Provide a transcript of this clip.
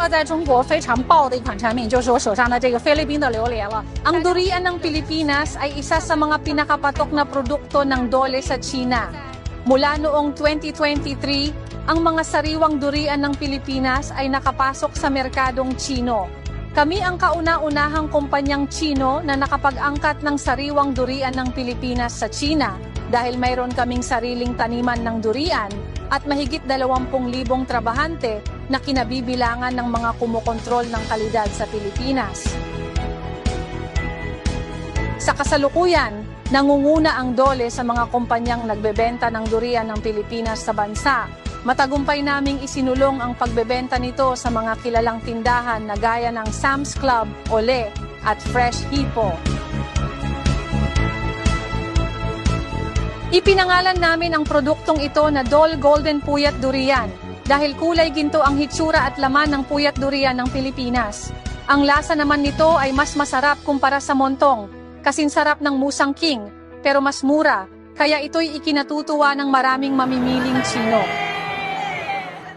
说在中国非常爆的一款产品就是我手上的这个菲律宾的榴莲了。Ang durian ng Pilipinas ay isa sa mga pinakapatok na produkto ng dole sa China. Mula noong 2023, ang mga sariwang durian ng Pilipinas ay nakapasok sa merkadong Chino. Kami ang kauna-unahang kumpanyang Chino na nakapag-angkat ng sariwang durian ng Pilipinas sa China dahil mayroon kaming sariling taniman ng durian at mahigit 20,000 trabahante na kinabibilangan ng mga kumukontrol ng kalidad sa Pilipinas. Sa kasalukuyan, nangunguna ang dole sa mga kumpanyang nagbebenta ng durian ng Pilipinas sa bansa. Matagumpay naming isinulong ang pagbebenta nito sa mga kilalang tindahan na gaya ng Sam's Club, Ole at Fresh Hippo. Ipinangalan namin ang produktong ito na Dole Golden Puyat Durian dahil kulay ginto ang hitsura at laman ng puyat durian ng Pilipinas. Ang lasa naman nito ay mas masarap kumpara sa montong, kasing sarap ng musang king, pero mas mura, kaya ito'y ikinatutuwa ng maraming mamimiling Chino.